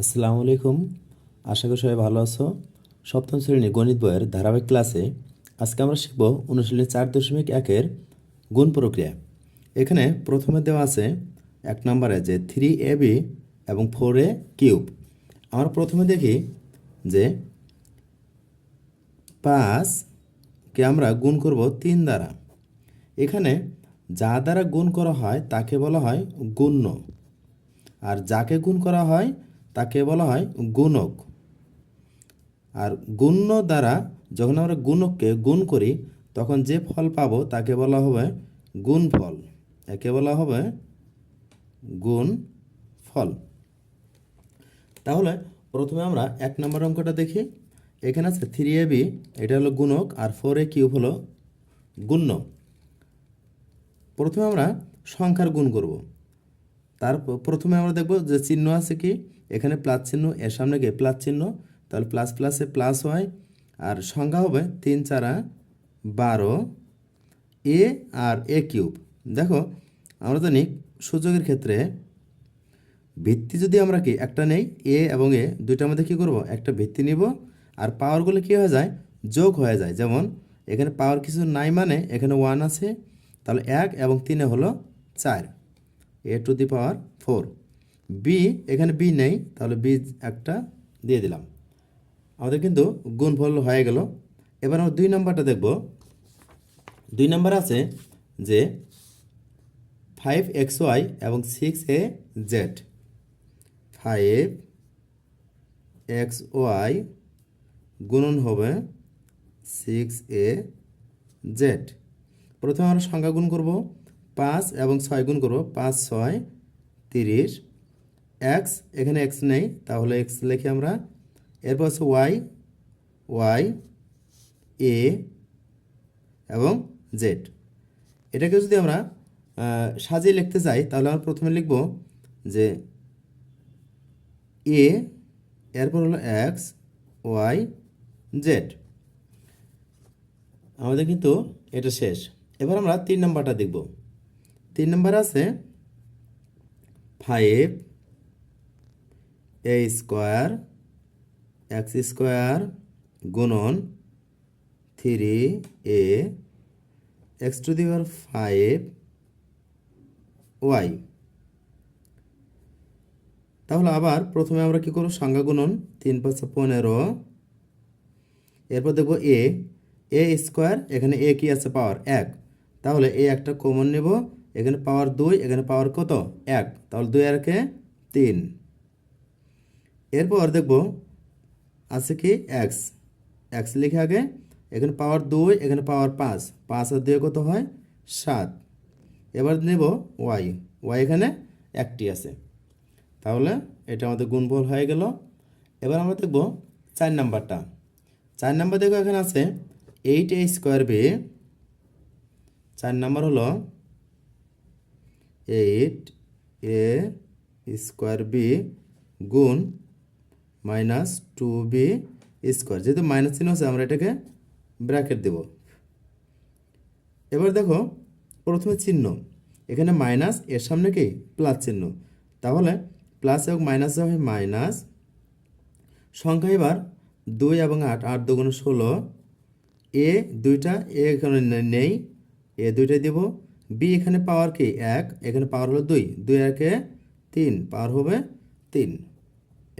আসসালামু আলাইকুম। আশা করি সবাই ভালো আছো। সপ্তম শ্রেণি গণিত বইয়ের ধারাবাহিক ক্লাসে আজকে আমরা শিখব অনুশীলনী চার দশমিক একের গুণ প্রক্রিয়া। এখানে প্রথমে দেওয়া আছে এক নম্বরে যে থ্রি এ বি এবং ফোর এ কিউব। আমরা প্রথমে দেখি যে পাঁচকে আমরা গুণ করব তিন দ্বারা। এখানে যা দ্বারা গুণ করা হয় তাকে বলা হয় গুণ্য। আর যাকে গুণ করা হয় তাকে বলা হয় গুণক। আর গুণ্য দ্বারা যখন আমরা গুণককে গুণ করি, তখন যে ফল পাবো তাকে বলা হবে গুণফল। একে বলা হবে গুণ ফল তাহলে প্রথমে আমরা এক নম্বর অঙ্কটা দেখি। এখানে আছে থ্রি এ বি এটা হলো গুণক, আর ফোর এ কিউব হলো গুণ্য। প্রথমে আমরা সংখ্যার গুণ করব। তার প্রথমে আমরা দেখব যে চিহ্ন আছে কি? এখানে প্লাস চিহ্ন, এর সামনে গিয়ে প্লাস চিহ্ন, তাহলে প্লাস প্লাসে প্লাস হয়। আর সংখ্যা হবে তিন চারা বারো এ আর এ কিউব। দেখো, আমরা জানি সূচকের ক্ষেত্রে ভিত্তি যদি আমরা কি একটা নেই, এ এবং এ, দুইটার মধ্যে কী করব? একটা ভিত্তি নিব। আর পাওয়ারগুলো কী হয়ে যায়? যোগ হয়ে যায়। যেমন, এখানে পাওয়ার কিছু নাই মানে এখানে ওয়ান আছে। তাহলে এক এবং তিনে হলো চার। A to the power four B এখানে বি নেই, তাহলে বি একটা দিয়ে দিলাম। আমাদের কিন্তু গুণফল হয়ে গেল। এবার আমরা দুই নম্বরটা দেখব। দুই নম্বর আছে যে ফাইভ এক্স ওয়াই এবং six A Z five X Y গুণন হবে সিক্স এ জেড প্রথমে আমরা সংখ্যা গুণ করব, পাঁচ এবং ছয় গুণ করব, পাঁচ, ছয়, তিরিশ। এক্স এখানে এক্স নেই, তাহলে এক্স লিখে আমরা। এরপর হচ্ছে ওয়াই ওয়াই এ এবং জেড এটাকে যদি আমরা সাজিয়ে লিখতে চাই তাহলে আমরা প্রথমে লিখব যে এ এরপর হলো এক্স ওয়াই জেড আমাদের কিন্তু এটা শেষ। এবার আমরা তিন নাম্বারটা দেখব। তিন নাম্বার আছে five A square X square গুণন three A X to the power five Y তাহলে আবার প্রথমে আমরা কি করব? সংখ্যা গুণন তিন পাঁচ পনেরো। এরপর দেখব এ এ স্কোয়ার এখানে এ কি আছে? পাওয়ার এক। তাহলে এ একটা কমন নেব, এখানে পাওয়ার দুই, এখানে পাওয়ার কত? এক। তাহলে দুই আর একে তিন। এরপর দেখব আছে কি এক্স এক্স লিখে আগে, এখানে পাওয়ার দুই, এখানে পাওয়ার পাঁচ পাঁচ আর দুই কত হয়? সাত। এবার নেব ওয়াই ওয়াই এখানে একটি আছে। তাহলে এটা আমাদের গুণফল হয়ে গেল। এবার আমরা দেখব চার নাম্বারটা। চার নাম্বার দেখো এখানে আছে এইট এ স্কোয়ার বি চার নাম্বার হলো এইট এ স্কোয়ার বি গুণ মাইনাস টু বি স্কোয়ার। যেহেতু মাইনাস চিহ্ন আছে, আমরা এটাকে ব্র্যাকেট দেব। এবার দেখো, প্রথমে চিহ্ন। এখানে মাইনাস, এর সামনে কি? প্লাস চিহ্ন। তাহলে প্লাস এবং মাইনাস হয় মাইনাস, সংখ্যা এবার দুই এবং আট আট দুগুণ ষোলো। এ দুইটা, এ এখানে নেই, এ দুইটা দেব। বি এখানে পাওয়ার কি? এক। এখানে পাওয়ার হলো দুই। দুই একে তিন, পাওয়ার হবে তিন।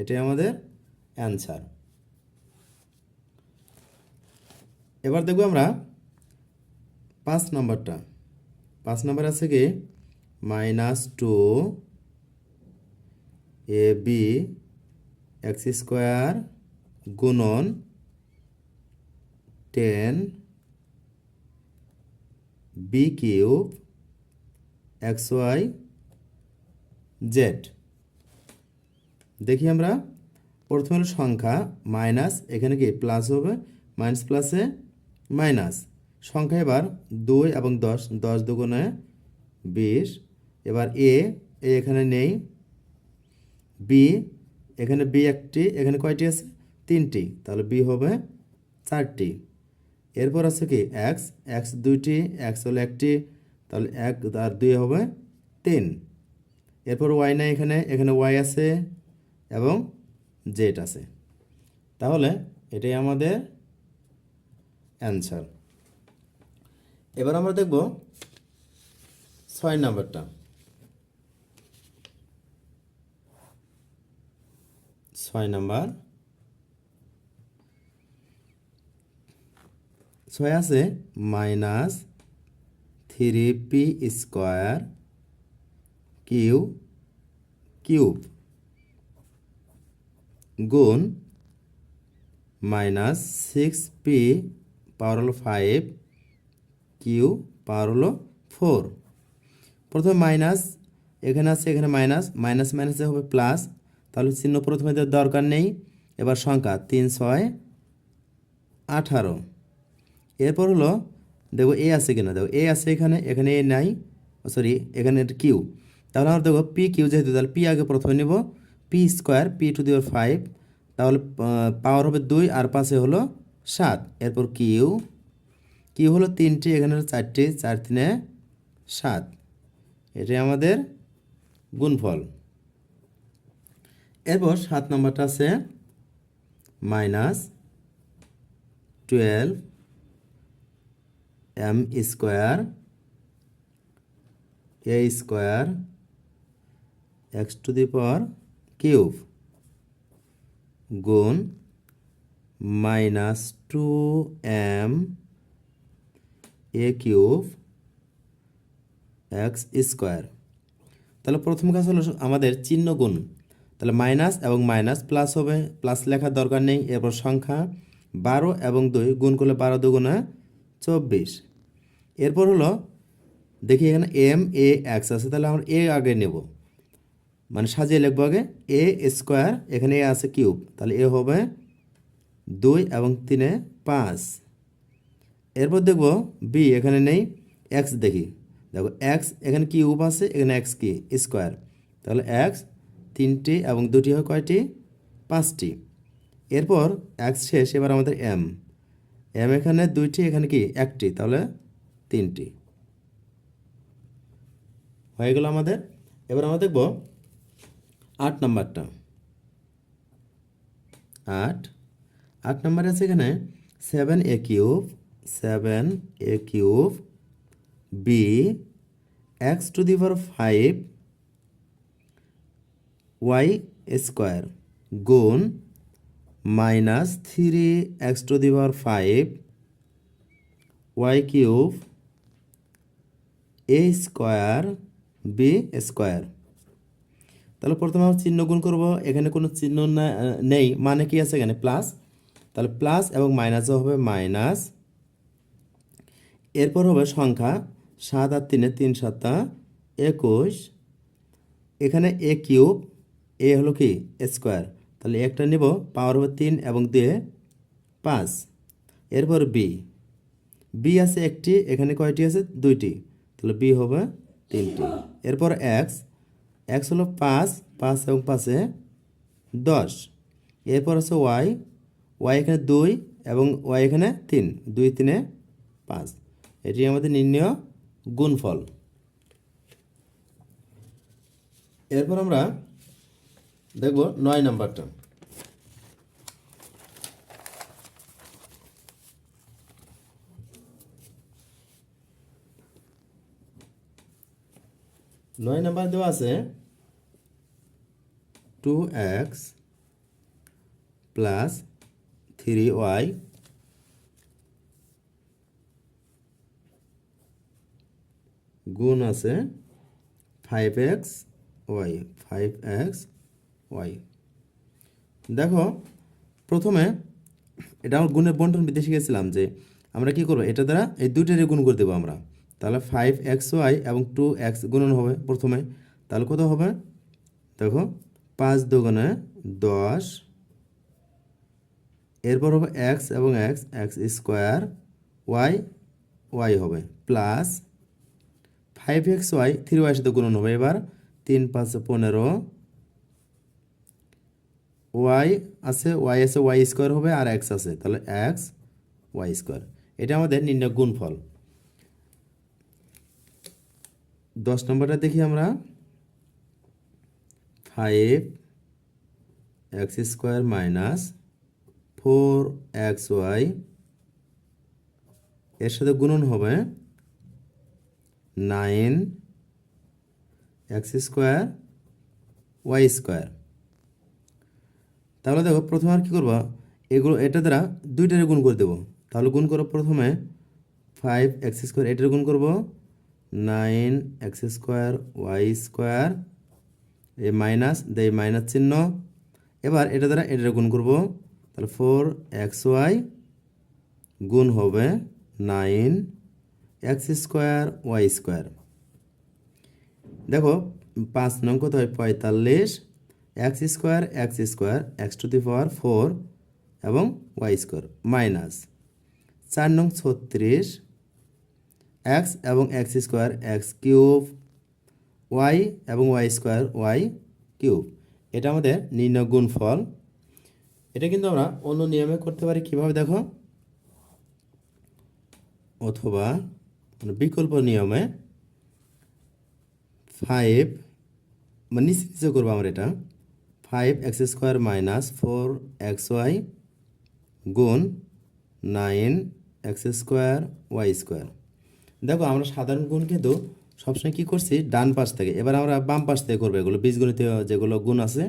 এটাই আমাদের অ্যান্সার। এবার দেখব আমরা পাঁচ নম্বরটা। পাঁচ নম্বর আছে কি? Minus two A B X square গুণন ten B cube X Y Z. দেখি আমরা প্রথমে সংখ্যা মাইনাস, এখানে কি প্লাস হবে? মাইনাস প্লাসে মাইনাস। সংখ্যা এবার দুই এবং দশ দশ দুগুণে বিশ। এবার এ এখানে নেই। বি, এখানে বি একটি, এখানে কয়টি আছে? তিনটি। তাহলে বি হবে চারটি। এরপর আছে কি? এক্স এক্স দুইটি এক্স হলো একটি। তাহলে এক আর দুই হবে তিন। এরপর ওয়াই নাই এখানে এখানে ওয়াই আছে। এবং জেড আছে। তাহলে এটাই আমাদের অ্যান্সার। এবার আমরা দেখব ছয় নাম্বারটা। ছয় নাম্বার। ছয় আছে minus three P square Q cube. গুণ মাইনাস সিক্স পি পাওয়ার হলো ফাইভ কিউ পাওয়ার হলো ফোর। প্রথমে মাইনাস, এখানে আছে, এখানে মাইনাস মাইনাস মাইনাসে হবে প্লাস। তাহলে চিহ্ন প্রথমে দরকার নেই, এবার সংখ্যা তিন, ছয়, আঠারো। এরপর হলো, দেখো এ আছে কিনা? দেখো এ আছে এখানে এখানে এ নাই সরি এখানে কিউ। তাহলে আমরা দেখো পি কিউ যেহেতু, তাহলে পি আগে প্রথমে নেব। P square P to the power five তাহলে পাওয়ার হবে দুই আর পাশে হলো সাত। এরপর কিউ কিউ হলো তিনটি, এখানে হলো চারটি, চার তিনে সাত। এটাই আমাদের গুণফল। এরপর সাত নম্বরটা আছে minus twelve M square A square X to the power cube গুণ minus two M A cube X square. তাহলে প্রথম কাজ হলো আমাদের চিহ্ন গুণ। তাহলে মাইনাস এবং মাইনাস প্লাস হবে, প্লাস লেখার দরকার নেই। এরপর সংখ্যা বারো এবং দুই গুণ করলে বারো দুগুণে চব্বিশ। এরপর হলো দেখি এখানে এম, এ, এক্স আছে, তাহলে আমরা এ আগে নেব। মানে সাজিয়ে লিখব আগে এ স্কোয়ার এখানে এ আছে কিউব তাহলে এ হবে দুই এবং তিনে পাঁচ। এরপর দেখব বি এখানে নেই এক্স দেখি। দেখো এক্স এখানে কিউব আছে, এখানে এক্স কি? স্কোয়ার তাহলে এক্স তিনটি এবং দুটি হয় কয়টি? পাঁচটি। এরপর এক্স শেষ, এবার আমাদের এম এম এখানে দুইটি, এখানে কি? একটি, তাহলে তিনটি। হয়ে গেল আমাদের। এবার আমরা দেখব আট নাম্বারটা। আট। আট নাম্বার আছে এখানে seven A cube seven A cube B X to the power five Y square গুণ minus three X to the power five Y cube A square B square তাহলে প্রথমে আমরা চিহ্ন গুণ করব। এখানে কোনো চিহ্ন নেই। মানে কি আছে এখানে? প্লাস। তাহলে প্লাস এবং মাইনাসও হবে মাইনাস। এরপর হবে সংখ্যা সাত আর তিনে তিন সাতটা একুশ। এখানে এ কিউব, এ হলো কি? স্কোয়ার। তাহলে একটা নেব, পাওয়ার হবে তিন এবং দিয়ে পাঁচ। এরপর বি। বি আছে একটি, এখানে কয়টি আছে? দুইটি। তাহলে বি হবে তিনটি। এরপর এক্স। এক্স হলো পাঁচ পাঁচ এবং পাঁচে দশ। এরপর আছে ওয়াই। ওয়াই এখানে দুই এবং ওয়াই এখানে তিন। দুই, তিনে পাঁচ। এটি আমাদের নির্ণয় গুণফল। এরপর আমরা দেখব নয় নাম্বারটা। নয় নাম্বার দেওয়া আছে two X plus three Y গুণ আছে five X Y five X Y দেখো, প্রথমে এটা আমার গুণের বন্টন বিদ্যে শিখেছিলাম যে আমরা কি করব? এটা দ্বারা এই দুইটারই গুণ করে দেবো আমরা। তাহলে ফাইভ এক্স ওয়াই এবং টু এক্স গুণন হবে প্রথমে। তাহলে কত হবে? দেখো পাঁচ দুগুণে দশ, এরপর হবে এক্স এবং X X square Y Y হবে plus five X Y three Y সাথে গুণন হবে, এবার তিন পাঁচ পনেরো ওয়াই আছে ওয়াই আছে ওয়াই স্কোয়ার হবে, আর এক্স আছে, তাহলে এক্স ওয়াই স্কোয়ার এটা আমাদের নির্ণয় গুণফল। দশ নম্বরটা দেখি আমরা। Five X square minus four X Y এর সাথে গুণন হবে nine X square Y square তাহলে দেখো প্রথমে আর কী করব? এগুলো এটা দ্বারা দুইটারে গুণ করে দেবো। তাহলে গুণ করো প্রথমে ফাইভ এক্স স্কোয়ার এটার গুণ করব nine X square Y square এই মাইনাস দেয় মাইনাস চিহ্ন। এবার এটা দ্বারা এটা গুণ করব। তাহলে ফোর এক্স ওয়াই গুণ হবে nine X square Y square দেখো, পাঁচ নং কত হয়? পঁয়তাল্লিশ। X square X square X to the power four এবং ওয়াই স্কোয়ার মাইনাস চার নং ছত্রিশ। এক্স এবং X square X cube Y এবং ওয়াই স্কোয়ার ওয়াই কিউব এটা আমাদের নির্ণয় গুণফল। এটা কিন্তু আমরা অন্য নিয়মে করতে পারি কীভাবে দেখো? অথবা বিকল্প নিয়মে ফাইভ মানে নিচে করব আমরা এটা। Five X square minus four X Y গুণ nine X square Y square দেখো আমরা সাধারণ গুণ কিন্তু সবসময় কী করছি? ডান পাশ থেকে। এবার আমরা বাম পাশ থেকে করব এগুলো। বীজগণিত যেগুলো গুণ আছে,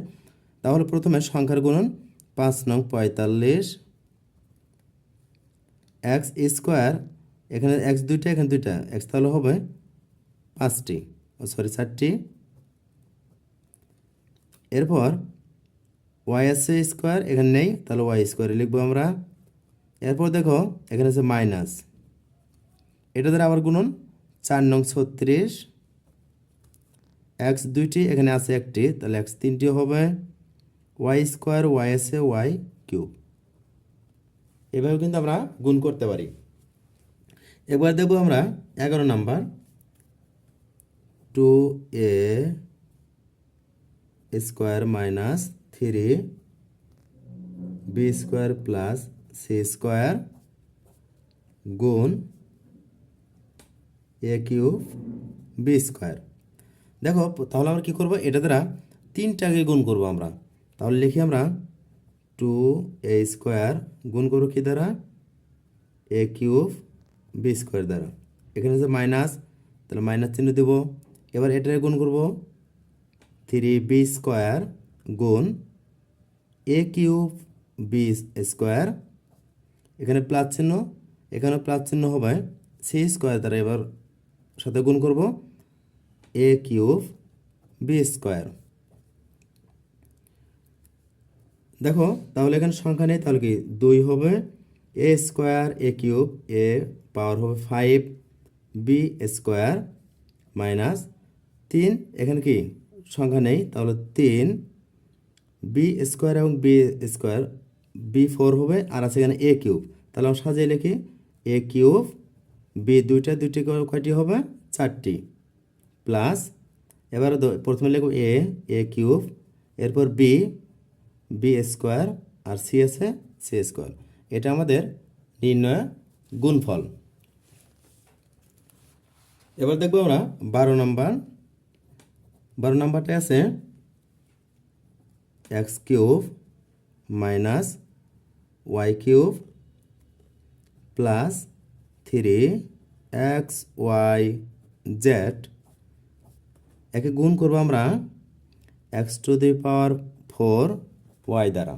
তাহলে প্রথমে সংখ্যার গুণন পাঁচ নং পঁয়তাল্লিশ এক্স স্কোয়ার, এখানে এক্স দুইটা, এখানে দুইটা। এক্স তাহলে হবে পাঁচটি, ও সরি, চারটি। এরপর ওয়াই আছে স্কোয়ার, এখানে নেই, তাহলে ওয়াই স্কোয়ারে লিখব আমরা। এরপর দেখো, এখানে আছে মাইনাস। এটা দ্বারা আবার গুণন চার নং ছত্রিশ। এক্স দুইটি, এখানে আছে একটি, তাহলে এক্স তিনটি হবে ওয়াই স্কোয়ার ওয়াই আছে ওয়াই কিউব। এভাবে কিন্তু আমরা গুণ করতে পারি। এবার দেখব আমরা এগারো number. Two A square minus three, B square plus C square গুণ এ কিউব বি স্কোয়ার দেখো, তাহলে আমরা কী করব? এটা দ্বারা তিনটাকে গুণ করব আমরা। তাহলে লিখি আমরা টু এ স্কোয়ার গুণ করব কী দ্বারা? এ কিউব বি স্কোয়ার দ্বারা। এখানে যে মাইনাস তাহলে মাইনাস চিহ্ন দেবো। এবার এটারে গুণ করব থ্রি বি স্কোয়ার গুণ এ কিউব বি স্কোয়ার এখানে প্লাস চিহ্ন এখানে প্লাস চিহ্ন হবে সি স্কোয়ার দ্বারা। এবার সাথে গুণ করব এ কিউব বি স্কোয়ার। দেখো, তাহলে এখানে সংখ্যা নেই, তাহলে কি দুই হবে এ স্কোয়ার এ কিউব এ পাওয়ার হবে ফাইভ বি স্কোয়ার মাইনাস তিন। এখানে কি সংখ্যা নেই, তাহলে তিন বি স্কোয়ার এবং বি স্কোয়ার বি ফোর হবে, আর আছে এখানে এ কিউব। তাহলে আমরা সাজিয়ে লিখি এ কিউব বি দুইটা দুইটি কয়টি হবে? চারটি। প্লাস এবার প্রথমে লিখব এ এ কিউব, এরপর বি বি স্কোয়ার আর সি আছে সি স্কোয়ার। এটা আমাদের নির্ণয় গুণফল। এবার দেখব আমরা বারো নম্বর। বারো নম্বরটা আছে X cube minus Y cube plus three X Y Z একে গুণ করব আমরা X to the power four Y দ্বারা।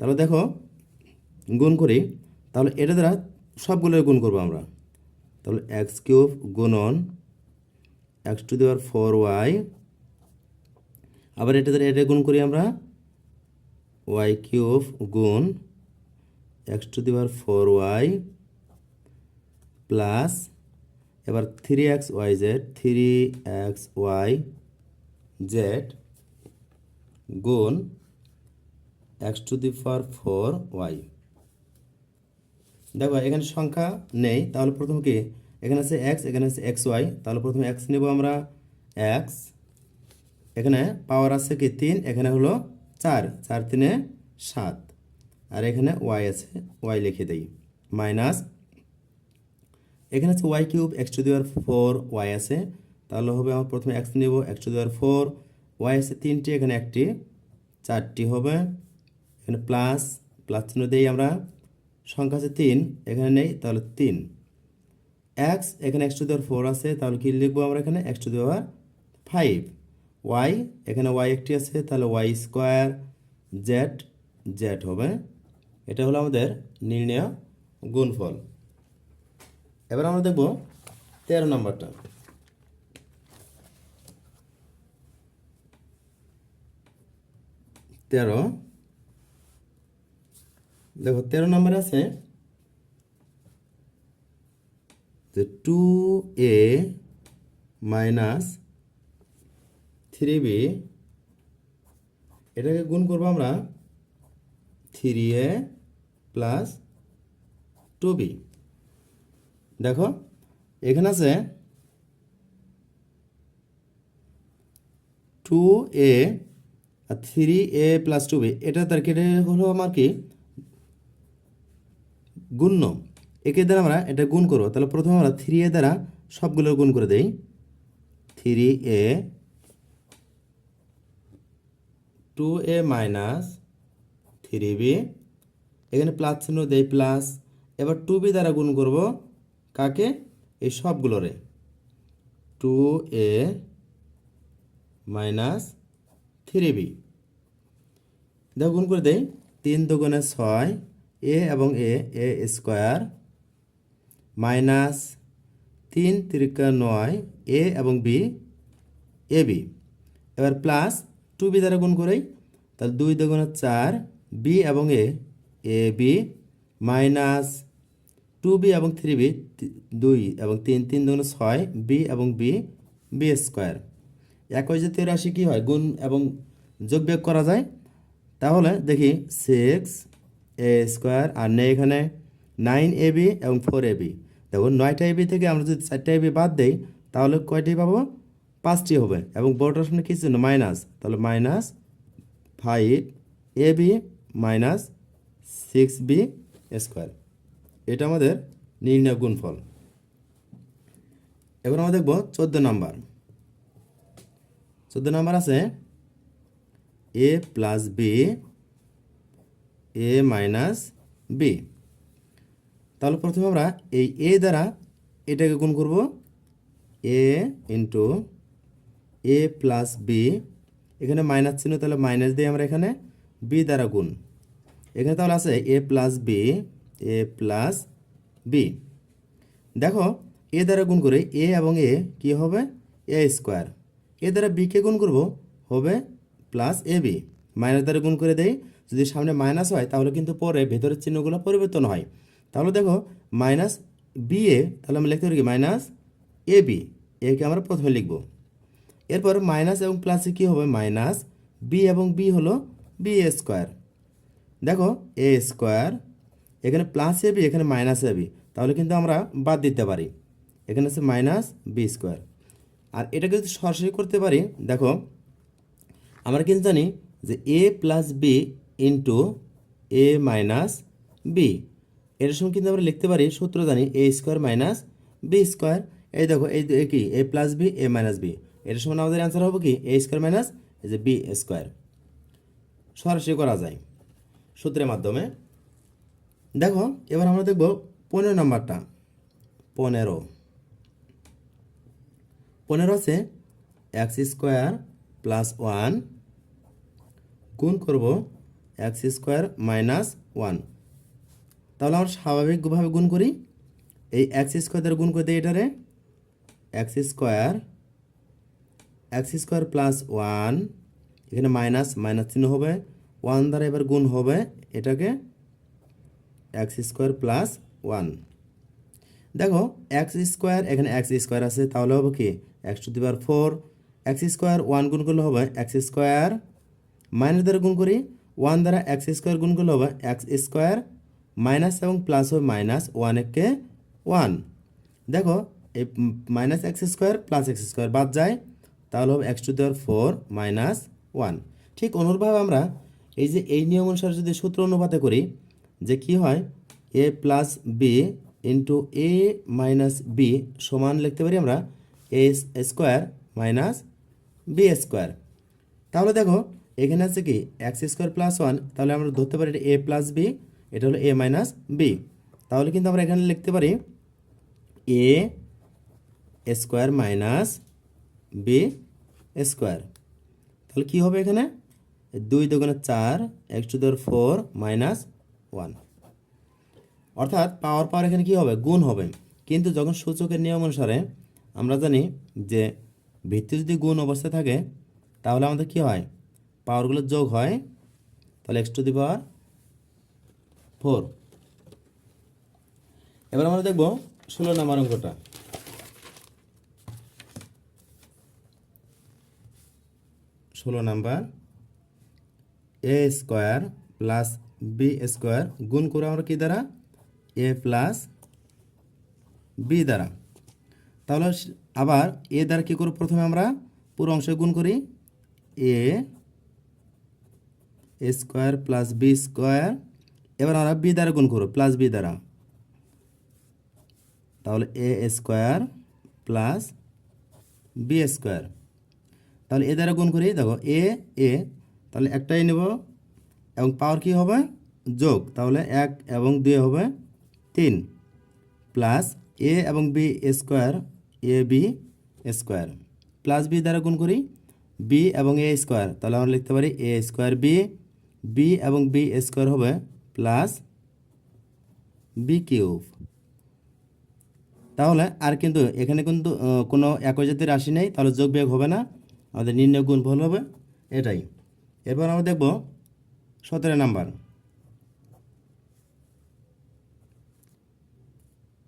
তাহলে দেখো, গুণ করি, তাহলে এটা দ্বারা সবগুলোর গুণ করব আমরা। তাহলে এক্স কিউব গুণন X to the power four Y, আবার এটা দ্বারা এটা গুণ করি আমরা ওয়াই কিউব গুণ X to the power four Y plus এবার three X Y Z three X Y Z গুণ X to the power four Y দেখো, এখানে সংখ্যা নেই, তাহলে প্রথম কি? এখানে আছে এক্স এখানে আছে এক্স ওয়াই তাহলে প্রথমে এক্স নেব আমরা এক্স এখানে পাওয়ার আছে কি? তিন, এখানে হলো চার চার তিনে সাত। আর এখানে ওয়াই আছে ওয়াই লিখে দেই মাইনাস এখানে আছে Y cube X to the power four Y আছে। তাহলে হবে আমার প্রথমে এক্স নেব X to the power four Y আছে তিনটি, এখানে একটি, চারটি হবে। এখানে প্লাস প্লাস চিহ্ন দিই আমরা। সংখ্যা আছে তিন, এখানে নেই, তাহলে তিন। এক্স এখানে এক্স টু দেওয়ার ফোর আছে, তাহলে কি লিখব আমরা এখানে? X to the power five Y এখানে ওয়াই একটি আছে, তাহলে ওয়াই স্কোয়ার জেড জেড হবে। এটা হলো আমাদের নির্ণয় গুণফল। এবার আমরা দেখব তেরো নম্বরটা। তেরো। দেখো, তেরো নম্বর আছে যে two A minus three B এটাকে গুণ করব আমরা three A plus two B দেখো, এখানে আছে two A R three A plus two B এটা তার কেটে হলো আমার কি? গুণ্য একে দ্বারা আমরা এটা গুণ করব। তাহলে প্রথমে আমরা থ্রি এ দ্বারা সবগুলো গুণ করে দেই। Three A two A minus three B এখানে প্লাস চিহ্ন দেই প্লাস এবার টু বি দ্বারা গুণ করব। কাকে? এই সবগুলোরে। Two A minus three B দেখো, গুণ করে দেই। তিন দুগুণে ছয় এ এবং এ এ স্কোয়ার মাইনাস তিন তিরিকা নয় এ এবং বি এ বি এবার প্লাস টু বি দ্বারা গুণ করেই, তাহলে দুই দুগুণে চার বি এবং A A B minus two B এবং থ্রি বি দুই এবং তিন তিন দুগুণে ছয় বি এবং বি বি স্কোয়ার একই জাতীয় রাশি কী হয়? গুণ এবং যোগ বিয়োগ করা যায়। তাহলে দেখি সিক্স এ স্কোয়ার আর নেই এখানে নাইন এ বি এবং ফোর এ বি দেখুন, নয়টা এবি থেকে আমরা যদি চারটা এবি বাদ দিই, তাহলে কয়টি পাবো? পাঁচটি হবে এবং বড়টার সামনে কী ছিল মাইনাস তাহলে minus five A B minus six B square এটা আমাদের নির্ণয় গুণফল। এবার আমরা দেখব চোদ্দ নাম্বার। চোদ্দ নাম্বার আছে A plus B A minus B তাহলে প্রথমে আমরা এই এ দ্বারা এটাকে গুণ করব। A into A plus B এখানে মাইনাস চিহ্ন তাহলে মাইনাস দিয়ে আমরা এখানে বি দ্বারা গুণ। এখানে তাহলে আছে A plus B A plus B দেখো এ দ্বারা গুণ করে এ এবং এ কি হবে? এ স্কোয়ার এ দ্বারা বিকে গুণ করব? হবে প্লাস এ বি মাইনাস দ্বারা গুণ করে দেই। যদি সামনে মাইনাস হয়, তাহলে কিন্তু পরে ভেতরের চিহ্নগুলো পরিবর্তন হয়। তাহলে দেখো মাইনাস বি এ তাহলে আমরা লিখতে পারি মাইনাস এ বি একে আমরা প্রথমে লিখব। এরপর মাইনাস এবং প্লাসে কী হবে? মাইনাস বি এবং বি হলো বি এ স্কোয়ার দেখো এ স্কোয়ার এখানে প্লাস এ বি এখানে মাইনাস এ বি তাহলে কিন্তু আমরা বাদ দিতে পারি। এখানে আছে মাইনাস বি স্কোয়ার আর এটাকে যদি সরাসরি করতে পারি, দেখো, আমরা কিন্তু জানি যে A plus B into A minus B এর সঙ্গে কিন্তু আমরা লিখতে পারি সূত্র জানি A square minus B square এই দেখো, এই কি? A plus B A minus B এর সঙ্গে আমাদের অ্যান্সার হবে কি? এ স্কোয়ার মাইনাস এই যে বি স্কোয়ার সরাসরি করা যায় সূত্রের মাধ্যমে। দেখো, এবার আমরা দেখব পনেরো নাম্বারটা। পনেরো। পনেরো আছে এক্স স্কোয়ার প্লাস ওয়ান গুণ করব এক্স স্কোয়ার মাইনাস ওয়ান তাহলে আমরা স্বাভাবিকভাবে গুণ করি। এই এক্স স্কোয়ার দ্বারা গুণ করে দিই এটারে। X square X square plus one এখানে মাইনাস মাইনাস চিহ্ন হবে। ওয়ান দ্বারা এবার গুণ হবে এটাকে এক্স স্কোয়ার প্লাস ওয়ান দেখো এক্স স্কোয়ার এখানে এক্স স্কোয়ার আছে, তাহলে হবে কি? X to the power four X square one গুণ করলে হবে এক্স স্কোয়ার মাইনাস দ্বারা গুণ করি ওয়ান দ্বারা এক্স স্কোয়ার গুণ করলে হবে এক্স স্কোয়ার মাইনাস এবং প্লাস হবে মাইনাস ওয়ান একে ওয়ান দেখো, এই minus X square plus X square বাদ যায়, তাহলে হবে X to the power four minus one ঠিক অনুরূপভাবে আমরা এই যে এই নিয়ম অনুসারে যদি সূত্র অনুপাতে করি যে কি হয়? A plus B into A minus B সমান লিখতে পারি আমরা A square minus B square তাহলে দেখো, এখানে আছে কি? এক্স স্কোয়ার প্লাস ওয়ান তাহলে আমরা ধরতে পারি এ প্লাস বি এটা হলো এ মাইনাস বি তাহলে কিন্তু আমরা এখানে লিখতে পারি A square minus B square তাহলে কী হবে এখানে? দুই দুগুণে চার X to the power four minus one অর্থাৎ পাওয়ার পাওয়ার এখানে কী হবে? গুণ হবে। কিন্তু যখন সূচকের নিয়ম অনুসারে আমরা জানি যে ভিত্তি যদি গুণ অবস্থায় থাকে, তাহলে আমাদের কী হয়? পাওয়ারগুলো যোগ হয়। তাহলে X to the power four এবার আমরা দেখব ষোলো নাম্বার অঙ্কটা। ষোলো number A square plus B square গুণ করে আমরা কী দ্বারা? এ প্লাস বি দ্বারা। তাহলে আবার এ দ্বারা কী করব প্রথমে আমরা? পুরো অংশে গুণ করি। A square plus B square এবার আমরা বি দ্বারা গুণ করব প্লাস বি দ্বারা। তাহলে A square plus B square তাহলে এ দ্বারা গুণ করি, দেখো এ এ তাহলে একটাই নেব এবং পাওয়ার কি হবে? যোগ। তাহলে এক এবং দুই হবে তিন। প্লাস এ এবং B square A B square plus B দ্বারা গুণ করি বি এবং এ স্কোয়ার তাহলে আমরা লিখতে পারি এ স্কোয়ার বি বি এবং বি স্কোয়ার হবে প্লাস বি কিউব তাহলে আর কিন্তু এখানে কিন্তু কোনো একই জাতির রাশি নেই, তাহলে যোগ বিয়োগ হবে না। আমাদের নির্ণয় গুণ ফল হবে, এটাই। এরপর আমরা দেখব সতেরো number.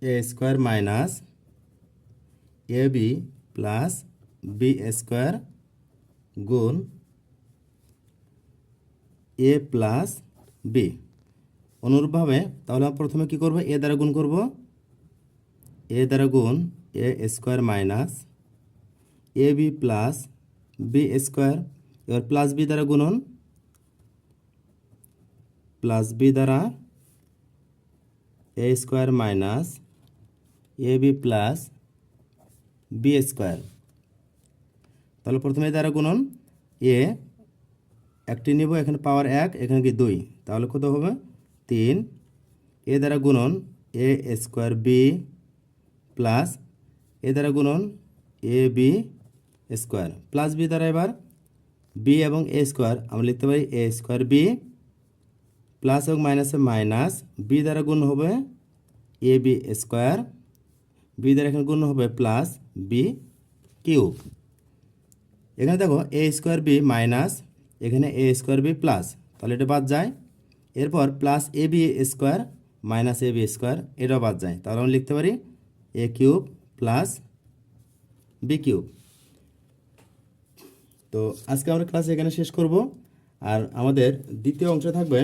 A square minus A B plus B square গুণ এ প্লাস বি। অনুরূপভাবে তাহলে প্রথমে কি করব? এ দ্বারা গুণ করব। এ দ্বারা গুণ A square minus A B plus B square. এবার প্লাস বি দ্বারা গুণন প্লাস বি দ্বারা A square minus A B plus B square তাহলে প্রথমে দ্বারা গুণন এ একটি নিব, এখানে পাওয়ার এক, এখানে কি দুই। তাহলে কত হবে? তিন। এ দ্বারা গুণন A square B plus A দ্বারা গুণন A B square plus B দ্বারা এবার বি এবং এ স্কোয়ার আমরা লিখতে পারি এ স্কোয়ার বি প্লাস এবং মাইনাসে মাইনাস, বি দ্বারা গুণ হবে এ বি স্কোয়ার, বি দ্বারা এখানে গুণ হবে প্লাস বি কিউব। এখানে দেখো এ স্কোয়ার বি মাইনাস, এখানে এ স্কোয়ার বি প্লাস, তাহলে এটা বাদ যায়। এরপর plus A B square minus A B square, এটাও বাদ যায়। তাহলে আমরা লিখতে পারি A cube plus B cube. তো আজকে আমরা ক্লাস এখানে শেষ করব। আর আমাদের দ্বিতীয় অংশ থাকবে